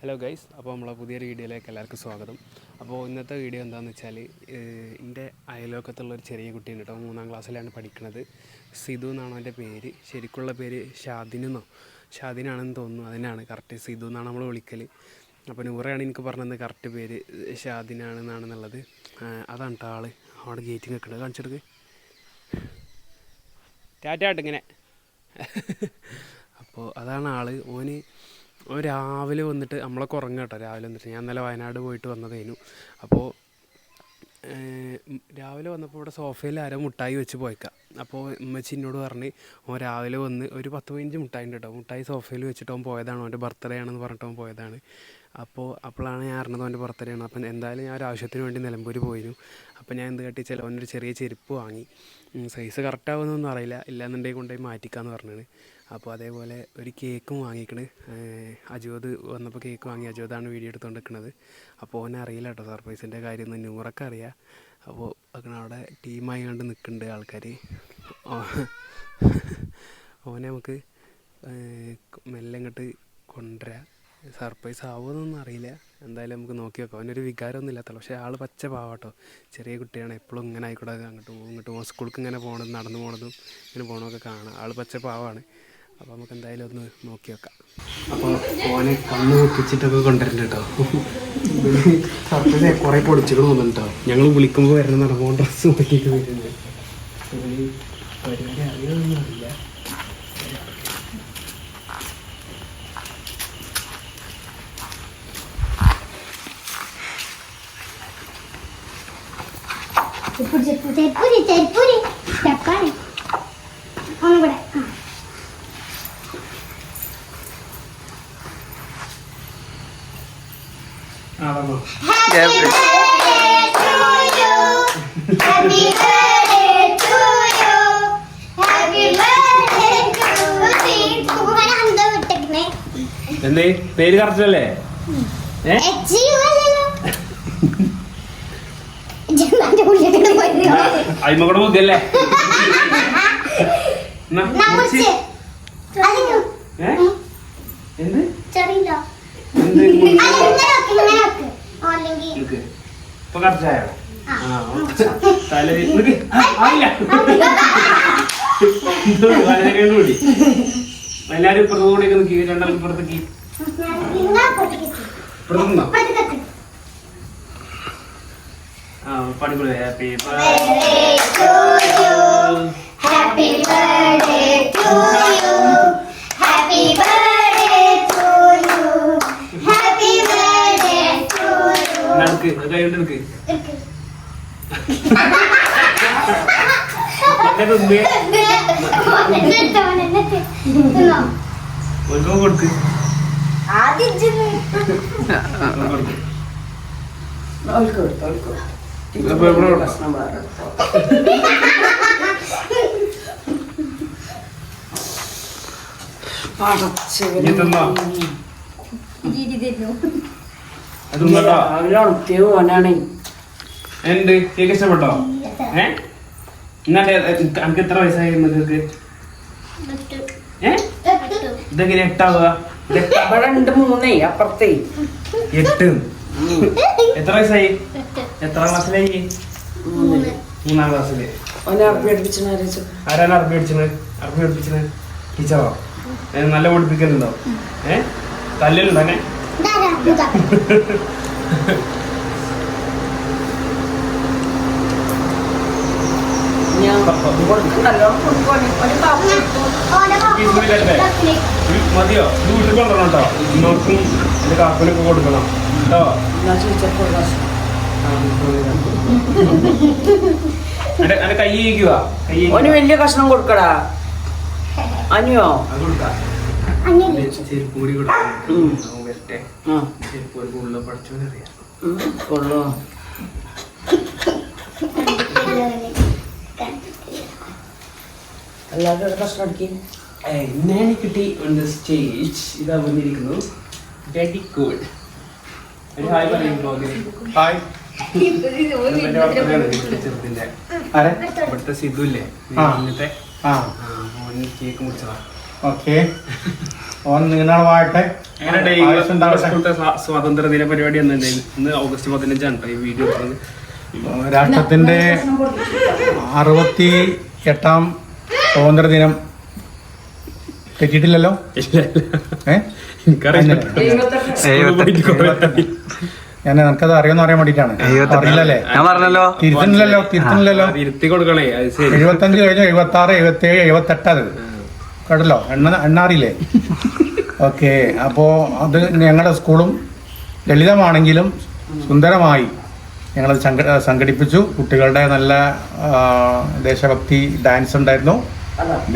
Hello guys അപ്പോൾ നമ്മളെ പുതിയൊരു വീഡിയോയിലേക്ക് എല്ലാവർക്കും സ്വാഗതം. അപ്പോൾ ഇന്നത്തെ വീഡിയോ എന്താണെന്ന് വെച്ചാൽ എന്റെ അയലോക്കത്തുള്ളൊരു ചെറിയ കുട്ടിയുണ്ട് കേട്ടോ. മൂന്നാം ക്ലാസ്സിലാണ് പഠിക്കുന്നത് സിധു എന്നാണ് അവന്റെ പേര്. ശരിക്കുള്ള പേര് ഷാദിനെന്നോ ഷാദിനാണെന്ന് തോന്നുന്നു. അതിനാണ്. കറക്റ്റ് സിധു എന്നാണ് നമ്മൾ വിളിക്കൽ അപ്പോൾ നൂറയാണ് എനിക്ക് പറഞ്ഞത്. കറക്റ്റ് പേര് ഷാദിനാണെന്നാണെന്നുള്ളത്. അതാണ് കേട്ടോ ആൾ. അവിടെ ഗേറ്റിംഗ് വെക്കണത് കാണിച്ചെടുക്ക് ടാറ്റാട്ട് ഇങ്ങനെ. അപ്പോൾ അതാണ് ആൾ ഓന് രാവിലെ വന്നിട്ട് നമ്മളെ കുറങ്ങ കേട്ടോ. രാവിലെ വന്നിട്ട് ഞാൻ ഇന്നലെ വയനാട് പോയിട്ട് വന്നതേനു. അപ്പോൾ രാവിലെ വന്നപ്പോൾ ഇവിടെ സോഫയിൽ ആരോ മുട്ടായി വെച്ച് പോയേക്കാം. അപ്പോൾ ഉമ്മച്ചി എന്നോട് പറഞ്ഞ് ഓൻ രാവിലെ വന്ന് ഒരു പത്ത് പതിനഞ്ച് മുട്ടായി ഉണ്ട് കേട്ടോ. മുട്ടായി സോഫയിൽ വെച്ചിട്ട് അവൻ പോയതാണ്. അവന്റെ ബർത്ത്ഡേ ആണെന്ന് പറഞ്ഞിട്ട് അവൻ പോയതാണ്. അപ്പോൾ അപ്പോഴാണ് ഞാൻ അറിഞ്ഞത് അവന്റെ ബർത്ത്ഡേ അപ്പം എന്തായാലും ഞാൻ ഒരു ആവശ്യത്തിന് വേണ്ടി നിലമ്പൂർ പോയിരുന്നു. അപ്പം ഞാൻ എന്ത് കാട്ടി ചില അവനൊരു ചെറിയ ചെരുപ്പ് വാങ്ങി. സൈസ് കറക്റ്റ് ആവുമെന്നൊന്നും അറിയില്ല. ഇല്ലാന്നുണ്ടെങ്കിൽ കൊണ്ടുപോയി മാറ്റിക്കാന്ന് പറഞ്ഞത് അപ്പോൾ അതേപോലെ ഒരു കേക്കും വാങ്ങിക്കണ്. അജോദ് വന്നപ്പോൾ കേക്ക് വാങ്ങി. അജോദാണ് വീഡിയോ എടുത്തുകൊണ്ട് നിൽക്കുന്നത് അപ്പോൾ അവനെ അറിയില്ല കേട്ടോ. സർപ്രൈസിന്റെ കാര്യം ഒന്ന് നൂറൊക്കെ അറിയാം. അപ്പോൾ അങ്ങനെ അവിടെ ടീമായി കണ്ട് നിൽക്കുന്നുണ്ട് ആൾക്കാർ ഓനെ നമുക്ക് മെല്ലെ ഇങ്ങോട്ട് കൊണ്ടുവരാം. സർപ്രൈസ് ആവുമെന്നൊന്നും അറിയില്ല. എന്തായാലും നമുക്ക് നോക്കി നോക്കാം അവനൊരു വികാരമൊന്നും ഇല്ലാത്തല്ലോ പക്ഷേ ആൾ പച്ച പാവാട്ടോ. ചെറിയ കുട്ടിയാണ്. എപ്പോഴും ഇങ്ങനെ ആയിക്കോട്ടെ അങ്ങോട്ട് പോകും ഇങ്ങോട്ട് പോകും. സ്കൂൾക്ക് ഇങ്ങനെ പോകണതും നടന്നു പോകണതും ഇങ്ങനെ പോകണമൊക്കെ കാണാം. ആൾ പച്ച പാവാണ്. അപ്പോൾ നമുക്ക് എന്തായാലും ഒന്ന് നോക്കി വെക്കാം അപ്പോൾ ഓനെ കണ്ണ് പൊട്ടിച്ചിട്ടൊക്കെ കൊണ്ടുവരുന്നുണ്ട് കേട്ടോ സർപ്രൈസ് കുറേ പൊടിച്ചിട്ട് തോന്നുന്നുണ്ട് ഞങ്ങൾ വിളിക്കുമ്പോൾ വരണം നടക്കുമ്പോൾ ഡ്രസ്സ് നോക്കിയിട്ട് വരുന്നുണ്ട് ചെപ്പൂരി ചെപ്പൂരി ചെപ്പൂരി ചെപ്പൂരി സ്റ്റെപ്പാണ് ഒന്നും കൂടെ Happy birthday to you. Happy birthday to you. Happy birthday to you. കുക്കുമനെ അന്ത വിട്ടേക്കണേ. എന്തേ? പേര് കറക്റ്റ് അല്ലേ? ഏ? എച്ച് യു അല്ലല്ലോ. ജന്മാന്റെ ഉള്ളിലേക്ക് പോയിരുന്നു. അയിമകൂടെ ഏ? എന്ത്. ഇപ്പൊ. ആ. തല ആയില്ല വലതുകൈ കൂടി. എല്ലാരും ഇപ്പുറത്ത് കൂടി നിൽക്കി രണ്ടാളും ഇപ്പുറത്തേക്ക് ഇങ്ങനെ പൊട്ടിക്ക്. ഇപ്പുറത്ത് നിന്നോ പൊട്ടിക്ക്. ആ പണിക്കുള്ളൂ happy birthday to you. Happy birthday to you. Happy birthday to you. Happy birthday to you. നടക്ക് കൈ കൊണ്ട് നിൽക്ക് ഇരിക്ക്. എന്നെ തിന്നേ എന്നിട്ട് അവൻ എന്നിട്ട് തിന്നോ? ഒൽക്കോ കൊടുക്ക് ആദ്യം ഇജ്ജ് തിന്ന്. ഓൽക്കോ കൊടുക്ക് അവൾക്ക് കൊടുത്തു, അവൾക്ക് കൊടുത്തു. അപ്പൊ ഇവിടെ കൊടുക്കാം. വേറെ. എന്ത്? കേക്ക് ഇഷ്ടപ്പെട്ടോ? ഏ? എന്നാട്ടെ എനിക്ക് എത്ര വയസ്സായി നിങ്ങൾക്ക്. ഇതെങ്ങനെ എട്ടാവുക? ഇവിടെ ഉണ്ട് മൂന്നേ അപ്പുറത്തേ. എട്ട്. എത്ര വയസ്സായി. എത്ര ക്ലാസ്സിലായി? മൂന്നാം ക്ലാസ്സിൽ. ആരാണ് അറബി അടിച്ചത് അറബി പഠിപ്പിച്ചത് ടീച്ചറോ? നല്ല പഠിപ്പിക്കുന്നുണ്ടോ ഏ? അങ്ങനെ. ഇത് മതിയോ? വീട്ടിൽ കൊണ്ടുവരണം കേട്ടോ. നോക്കും എന്റെ കാപ്പിനൊക്കെ കൊടുക്കണം. കേട്ടോ? ഓന് വലിയ കഷ്ണം കൊടുക്കടാ. അനിയോ? കൊള്ളോ എല്ലാവരും കഷ്ണം അടിക്കും. എന്നെ കിട്ടി ഓൺ ദ സ്റ്റേജ് ഇതാ വന്നിരിക്കുന്നു വെരി ഗുഡ് ഒരു ഹായ് പറയുന്നു ഹായ്. ഇവിടുത്തെ സിധു ഇല്ലേ. ഇന്നത്തെ കേക്ക് മുറിച്ചതാ. ഓക്കെ. ഓൻ സ്വാതന്ത്ര്യ ദിന പരിപാടി ഇന്ന് ഓഗസ്റ്റ് പതിനഞ്ചാണ് ഈ വീഡിയോ രാഷ്ട്രത്തിന്റെ അറുപത്തി എട്ടാം സ്വാതന്ത്ര്യ ദിനം തെറ്റിയിട്ടില്ലല്ലോ ഏ? ഞാൻ നിനക്കത് അറിയാന്ന് അറിയാൻ വേണ്ടിട്ടാണ് അറിയില്ലല്ലേ? ഞാൻ പറഞ്ഞല്ലോ. തിരുത്തുന്നില്ലല്ലോ തിരുത്തുന്നില്ലല്ലോ. ഇരുത്തി കൊടുക്കണേ അത് ശരി. എഴുപത്തഞ്ച് കഴിഞ്ഞ് എഴുപത്തി ആറ് എഴുപത്തി ഏഴ് എഴുപത്തെട്ട് അത്. കേട്ടല്ലോ? എണ്ണ എണ്ണാറില്ലേ ഓക്കെ അപ്പോൾ അത് ഞങ്ങളുടെ സ്കൂളും ലളിതമാണെങ്കിലും സുന്ദരമായി ഞങ്ങൾ സംഘ സംഘടിപ്പിച്ചു. കുട്ടികളുടെ നല്ല ദേശഭക്തി ഡാൻസ് ഉണ്ടായിരുന്നു.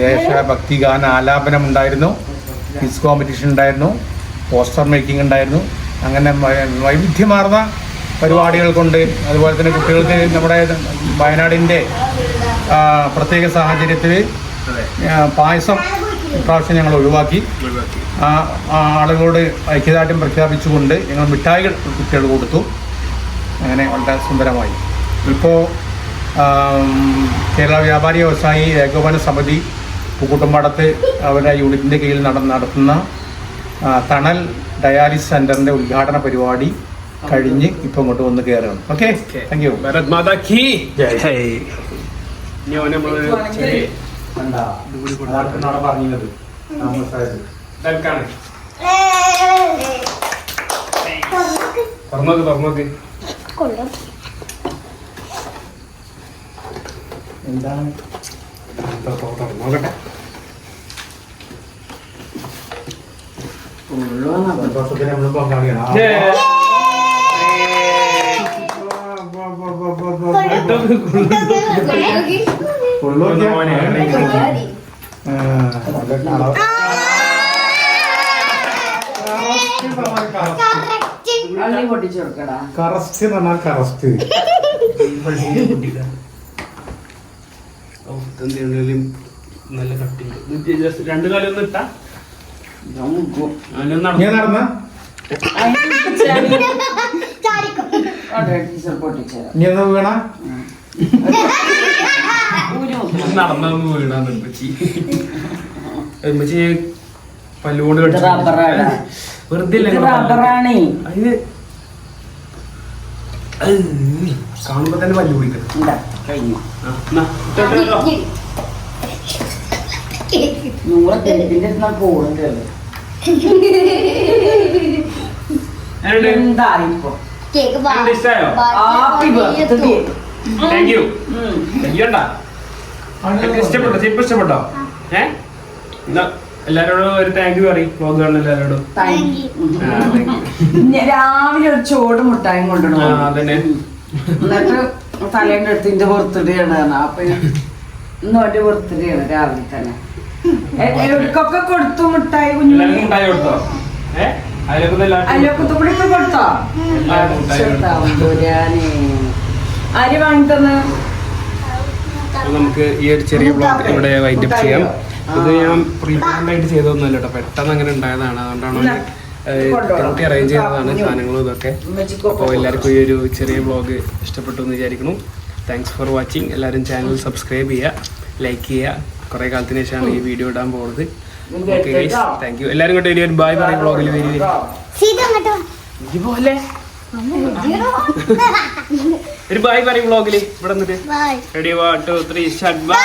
ദേശഭക്തി ഗാന ആലാപനം ഉണ്ടായിരുന്നു. ക്വിസ് കോമ്പറ്റീഷൻ ഉണ്ടായിരുന്നു. പോസ്റ്റർ മേക്കിംഗ് ഉണ്ടായിരുന്നു. അങ്ങനെ വൈവിധ്യമാർന്ന പരിപാടികൾ കൊണ്ട് അതുപോലെ തന്നെ കുട്ടികൾക്ക് നമ്മുടെ വയനാടിന്റെ പ്രത്യേക സാഹചര്യത്തിൽ പായസം ഇപ്രാവശ്യം ഞങ്ങൾ ഒഴിവാക്കി. ആളുകളോട് ഐക്യദാർഢ്യം പ്രഖ്യാപിച്ചുകൊണ്ട് ഞങ്ങൾ മിഠായികൾ കുട്ടികൾ കൊടുത്തു. അങ്ങനെ വളരെ സുന്ദരമായി. ഇപ്പോൾ കേരള വ്യാപാരി വ്യവസായി ഏകോപന സമിതി പൂക്കുട്ടമ്പാടത്ത് അവരുടെ യൂണിറ്റിന്റെ കീഴിൽ നട നടത്തുന്ന തണൽ ഡയാലിസ് സെന്ററിന്റെ ഉദ്ഘാടന പരിപാടി കഴിഞ്ഞ് ഇപ്പൊ ഇങ്ങോട്ട് വന്ന് കയറണം okay. Thank you Bharat Mata key. പറഞ്ഞത് തുറന്നോക്ക് തുറന്നോക്ക്. എന്താണ്? തുറന്നോക്കട്ടെ കറസ്റ്റ് എന്ന് പറഞ്ഞാൽ കറസ്റ്റ്. നല്ല just രണ്ട് കാലം ഒന്ന് ഇട്ടാ നീ നടന്നു. നടന്ന? ഒന്ന് വീണ? നടന്നൊന്ന് വീണാന്ന് ഉമ്മച്ചി. ഉമ്മച്ചി പല്ലുകൊണ്ട്. വെറുതെ കാണുമ്പോ തന്നെ പല്ല് പിടിക്കണം എന്താ ഇപ്പൊ കേക്ക്? ഹാപ്പി ബർത്ത്ഡേ ഇഷ്ടപ്പെട്ടോ? ചെപ്പ് ഇഷ്ടപ്പെട്ടോ? ഏ? എന്നാ എല്ലാരോടും ഒരു താങ്ക് യു പറയും. വ്ലോഗ് കാണുന്ന എല്ലാരോടും. രാവിലെ ഒരു ചോട് മുട്ടായും കൊണ്ടുവന്നു എന്നിട്ട് തലേന്റെ അടുത്ത് ഇന്റെ ബർത്ത്ഡേ ആണ്. അപ്പൊ ഇന്ന് എന്റെ ബർത്ത്ഡേ ആണ് രാവിലെ തന്നെ. എവർക്കൊക്കെ കൊടുത്തു മുട്ടായി കുഞ്ഞു ഉണ്ടായി കൊടുത്തോ? അതിലൊക്കെ ഒക്കെ കൊടുത്തോ? മുട്ടായി ആര് വാങ്ങി നമുക്ക് ഈ ഒരു ചെറിയ ബ്ലോഗ് ഇവിടെ വൈൻഡപ്പ് ചെയ്യാം. ഇത് ഞാൻ പ്രീപ്ലാൻഡ് ആയിട്ട് ചെയ്തതൊന്നുമല്ല കേട്ടോ. പെട്ടെന്ന് അങ്ങനെ ഉണ്ടായതാണ്. അതുകൊണ്ടാണ് കുട്ടി അറേഞ്ച് ചെയ്തതാണ് സാധനങ്ങളും ഇതൊക്കെ. അപ്പോൾ എല്ലാവർക്കും ഈ ഒരു ചെറിയ ബ്ലോഗ് ഇഷ്ടപ്പെട്ടു എന്ന് വിചാരിക്കുന്നു. താങ്ക്സ് ഫോർ വാച്ചിങ് എല്ലാവരും ചാനൽ സബ്സ്ക്രൈബ് ചെയ്യുക ലൈക്ക് ചെയ്യുക. കുറേ കാലത്തിന് ശേഷമാണ് ഈ വീഡിയോ ഇടാൻ പോകുന്നത് ഓക്കെ ഗൈസ് താങ്ക് യു എല്ലാവരും കൂടെ ഒരു ബായ് പറയും ബ്ലോഗിൽ വരി. സീത അങ്ങോട്ടോ പോലെ ഒരു ബായ് പറയും ബ്ലോഗിൽ ഇവിടെ നിന്നിട്ട് ready one two three shut bye